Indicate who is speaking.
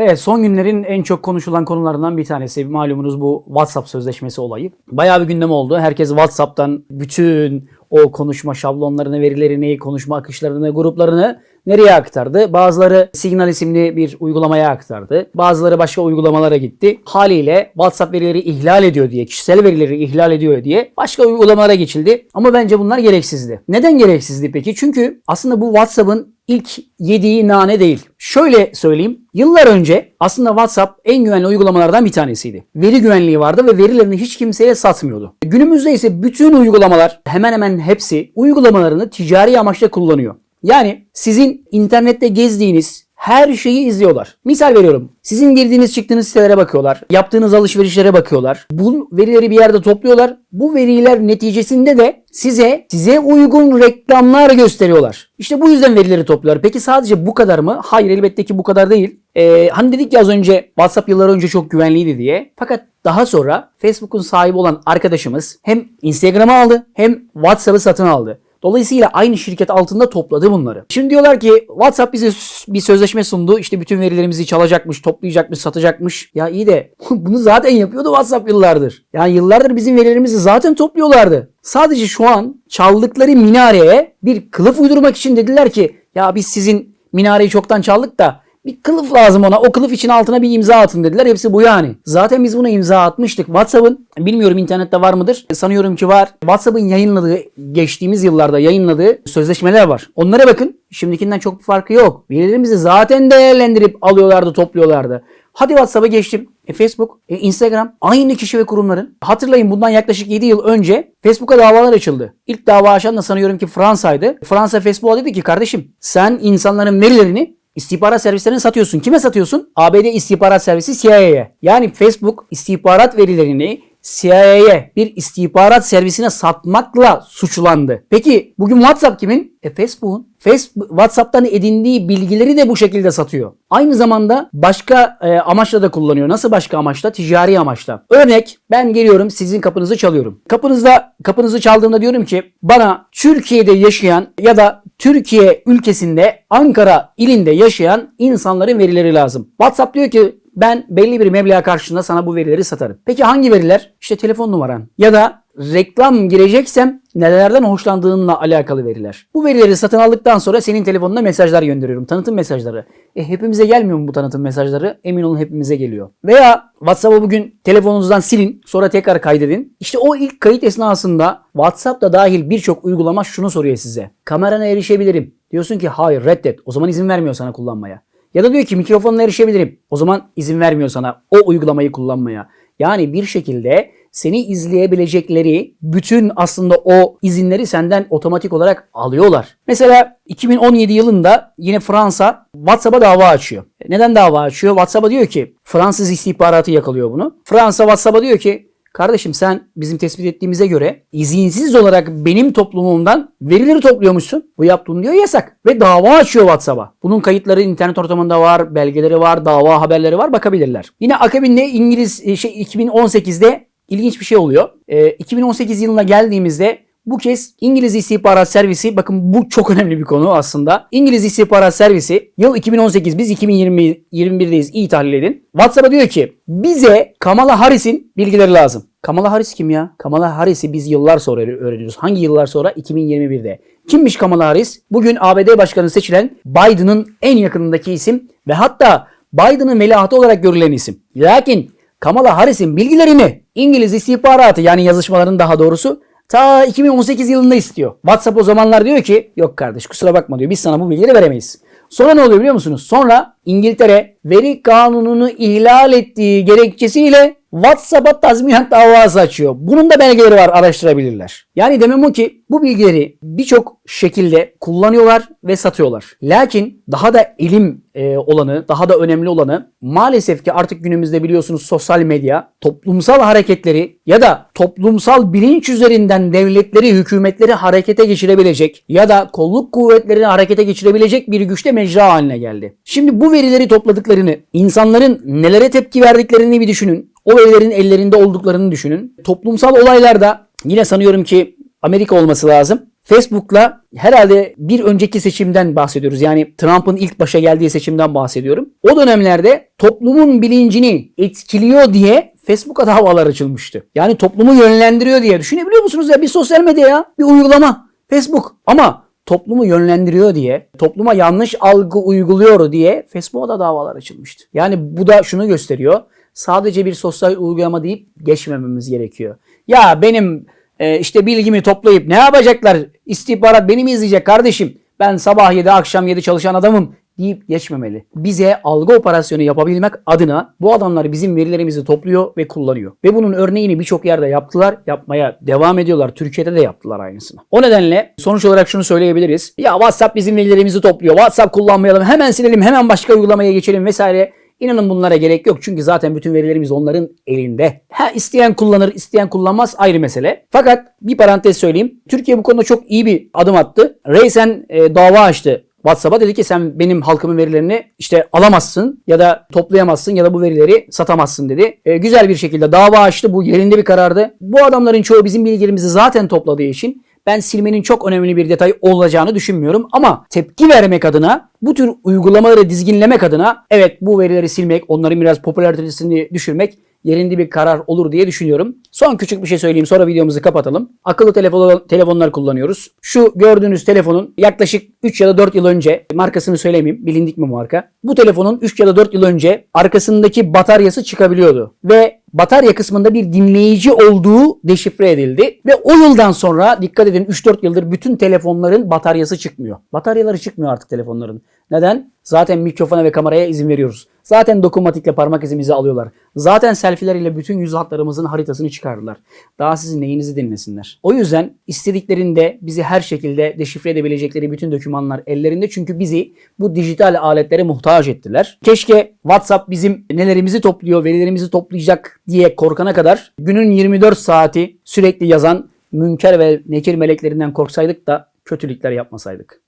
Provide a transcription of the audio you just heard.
Speaker 1: Evet son günlerin en çok konuşulan konularından bir tanesi malumunuz bu WhatsApp sözleşmesi olayı. Bayağı bir gündem oldu. Herkes WhatsApp'tan bütün o konuşma şablonlarını, verilerini, konuşma akışlarını, gruplarını nereye aktardı? Bazıları Signal isimli bir uygulamaya aktardı. Bazıları başka uygulamalara gitti. Haliyle WhatsApp verileri ihlal ediyor diye, kişisel verileri ihlal ediyor diye başka uygulamalara geçildi. Ama bence bunlar gereksizdi. Neden gereksizdi peki? Çünkü aslında bu WhatsApp'ın ilk yediği nane değil. Şöyle söyleyeyim. Yıllar önce aslında WhatsApp en güvenli uygulamalardan bir tanesiydi. Veri güvenliği vardı ve verilerini hiç kimseye satmıyordu. Günümüzde ise bütün uygulamalar hemen hemen hepsi uygulamalarını ticari amaçla kullanıyor. Yani sizin internette gezdiğiniz her şeyi izliyorlar. Misal veriyorum. Sizin girdiğiniz çıktığınız sitelere bakıyorlar. Yaptığınız alışverişlere bakıyorlar. Bu verileri bir yerde topluyorlar. Bu veriler neticesinde de size size uygun reklamlar gösteriyorlar. İşte bu yüzden verileri topluyorlar. Peki sadece bu kadar mı? Hayır elbette ki bu kadar değil. Ee, hani dedik ya az önce WhatsApp yıllar önce çok güvenliydi diye. Fakat daha sonra Facebook'un sahibi olan arkadaşımız hem Instagram'ı aldı hem WhatsApp'ı satın aldı. Dolayısıyla aynı şirket altında topladı bunları. Şimdi diyorlar ki WhatsApp bize bir sözleşme sundu. İşte bütün verilerimizi çalacakmış, toplayacakmış, satacakmış. Ya iyi de bunu zaten yapıyordu WhatsApp yıllardır. Yani yıllardır bizim verilerimizi zaten topluyorlardı. Sadece şu an çaldıkları minareye bir kılıf uydurmak için dediler ki ya biz sizin minareyi çoktan çaldık da bir kılıf lazım ona. O kılıf için altına bir imza atın dediler. Hepsi bu yani. Zaten biz buna imza atmıştık. WhatsApp'ın bilmiyorum internette var mıdır? Sanıyorum ki var. WhatsApp'ın yayınladığı geçtiğimiz yıllarda yayınladığı sözleşmeler var. Onlara bakın. Şimdikinden çok bir farkı yok. Verilerimizi zaten değerlendirip alıyorlardı, topluyorlardı. Hadi WhatsApp'a geçtim. E Facebook, e Instagram aynı kişi ve kurumların. Hatırlayın bundan yaklaşık 7 yıl önce Facebook'a davalar açıldı. İlk dava açan da sanıyorum ki Fransa'ydı. Fransa Facebook'a dedi ki kardeşim sen insanların verilerini İstihbarat servislerini satıyorsun. Kime satıyorsun? ABD istihbarat servisi CIA'ye. Yani Facebook istihbarat verilerini CIA'ye bir istihbarat servisine satmakla suçlandı. Peki bugün WhatsApp kimin? E Facebook'un. Facebook WhatsApp'tan edindiği bilgileri de bu şekilde satıyor. Aynı zamanda başka e, amaçla da kullanıyor. Nasıl başka amaçla? Ticari amaçla. Örnek ben geliyorum sizin kapınızı çalıyorum. Kapınızda kapınızı çaldığımda diyorum ki bana Türkiye'de yaşayan ya da Türkiye ülkesinde Ankara ilinde yaşayan insanların verileri lazım. WhatsApp diyor ki ben belli bir meblağ karşılığında sana bu verileri satarım. Peki hangi veriler? İşte telefon numaran ya da reklam gireceksem nelerden hoşlandığınla alakalı veriler. Bu verileri satın aldıktan sonra senin telefonuna mesajlar gönderiyorum. Tanıtım mesajları. E hepimize gelmiyor mu bu tanıtım mesajları? Emin olun hepimize geliyor. Veya WhatsApp'ı bugün telefonunuzdan silin sonra tekrar kaydedin. İşte o ilk kayıt esnasında WhatsApp'ta dahil birçok uygulama şunu soruyor size. Kamerana erişebilirim. Diyorsun ki hayır reddet. O zaman izin vermiyor sana kullanmaya. Ya da diyor ki mikrofonla erişebilirim. O zaman izin vermiyor sana o uygulamayı kullanmaya. Yani bir şekilde seni izleyebilecekleri bütün aslında o izinleri senden otomatik olarak alıyorlar. Mesela 2017 yılında yine Fransa WhatsApp'a dava açıyor. Neden dava açıyor? WhatsApp'a diyor ki Fransız istihbaratı yakalıyor bunu. Fransa WhatsApp'a diyor ki Kardeşim sen bizim tespit ettiğimize göre izinsiz olarak benim toplumumdan verileri topluyormuşsun. Bu yaptığın diyor yasak. Ve dava açıyor WhatsApp'a. Bunun kayıtları internet ortamında var, belgeleri var, dava haberleri var bakabilirler. Yine akabinde İngiliz şey 2018'de ilginç bir şey oluyor. E, 2018 yılına geldiğimizde bu kez İngiliz İstihbarat Servisi bakın bu çok önemli bir konu aslında. İngiliz İstihbarat Servisi yıl 2018 biz 2021'deyiz iyi tahlil edin. WhatsApp'a diyor ki bize Kamala Harris'in bilgileri lazım. Kamala Harris kim ya? Kamala Harris'i biz yıllar sonra öğreniyoruz. Hangi yıllar sonra? 2021'de. Kimmiş Kamala Harris? Bugün ABD Başkanı seçilen Biden'ın en yakınındaki isim ve hatta Biden'ın veliahtı olarak görülen isim. Lakin Kamala Harris'in bilgilerini İngiliz istihbaratı yani yazışmaların daha doğrusu ta 2018 yılında istiyor. WhatsApp o zamanlar diyor ki yok kardeş kusura bakma diyor biz sana bu bilgileri veremeyiz. Sonra ne oluyor biliyor musunuz? Sonra İngiltere veri kanununu ihlal ettiği gerekçesiyle WhatsApp'a tazminat davası açıyor. Bunun da belgeleri var araştırabilirler. Yani demem o ki bu bilgileri birçok şekilde kullanıyorlar ve satıyorlar. Lakin daha da elim e, olanı, daha da önemli olanı maalesef ki artık günümüzde biliyorsunuz sosyal medya toplumsal hareketleri ya da toplumsal bilinç üzerinden devletleri, hükümetleri harekete geçirebilecek ya da kolluk kuvvetlerini harekete geçirebilecek bir güçte mecra haline geldi. Şimdi bu verileri topladıklarını, insanların nelere tepki verdiklerini bir düşünün. O verilerin ellerinde olduklarını düşünün. Toplumsal olaylarda yine sanıyorum ki Amerika olması lazım. Facebook'la herhalde bir önceki seçimden bahsediyoruz. Yani Trump'ın ilk başa geldiği seçimden bahsediyorum. O dönemlerde toplumun bilincini etkiliyor diye Facebook'a davalar açılmıştı. Yani toplumu yönlendiriyor diye. Düşünebiliyor musunuz ya? Bir sosyal medya ya. Bir uygulama. Facebook. Ama toplumu yönlendiriyor diye, topluma yanlış algı uyguluyor diye Facebook'a da davalar açılmıştı. Yani bu da şunu gösteriyor. Sadece bir sosyal uygulama deyip geçmememiz gerekiyor. Ya benim e, işte bilgimi toplayıp ne yapacaklar? İstihbarat beni mi izleyecek kardeşim? Ben sabah 7 akşam 7 çalışan adamım deyip geçmemeli. Bize algı operasyonu yapabilmek adına bu adamlar bizim verilerimizi topluyor ve kullanıyor. Ve bunun örneğini birçok yerde yaptılar, yapmaya devam ediyorlar. Türkiye'de de yaptılar aynısını. O nedenle sonuç olarak şunu söyleyebiliriz. Ya WhatsApp bizim verilerimizi topluyor. WhatsApp kullanmayalım. Hemen silelim. Hemen başka uygulamaya geçelim vesaire. İnanın bunlara gerek yok. Çünkü zaten bütün verilerimiz onların elinde. Ha isteyen kullanır, isteyen kullanmaz ayrı mesele. Fakat bir parantez söyleyeyim. Türkiye bu konuda çok iyi bir adım attı. Reysen e, dava açtı WhatsApp'a dedi ki sen benim halkımın verilerini işte alamazsın ya da toplayamazsın ya da bu verileri satamazsın dedi. E, güzel bir şekilde dava açtı. Bu yerinde bir karardı. Bu adamların çoğu bizim bilgilerimizi zaten topladığı için ben silmenin çok önemli bir detay olacağını düşünmüyorum. Ama tepki vermek adına bu tür uygulamaları dizginlemek adına evet bu verileri silmek, onların biraz popülaritesini düşürmek yerinde bir karar olur diye düşünüyorum. Son küçük bir şey söyleyeyim sonra videomuzu kapatalım. Akıllı telefon, telefonlar kullanıyoruz. Şu gördüğünüz telefonun yaklaşık 3 ya da 4 yıl önce markasını söylemeyeyim bilindik mi marka. Bu telefonun 3 ya da 4 yıl önce arkasındaki bataryası çıkabiliyordu. Ve batarya kısmında bir dinleyici olduğu deşifre edildi. Ve o yıldan sonra dikkat edin 3-4 yıldır bütün telefonların bataryası çıkmıyor. Bataryaları çıkmıyor artık telefonların. Neden? Zaten mikrofona ve kameraya izin veriyoruz. Zaten dokunmatikle parmak izimizi alıyorlar. Zaten selfileriyle bütün yüz hatlarımızın haritasını çıkardılar. Daha sizin neyinizi dinlesinler. O yüzden istediklerinde bizi her şekilde deşifre edebilecekleri bütün dokümanlar ellerinde. Çünkü bizi bu dijital aletlere muhtaç ettiler. Keşke WhatsApp bizim nelerimizi topluyor, verilerimizi toplayacak diye korkana kadar günün 24 saati sürekli yazan münker ve nekir meleklerinden korksaydık da kötülükler yapmasaydık.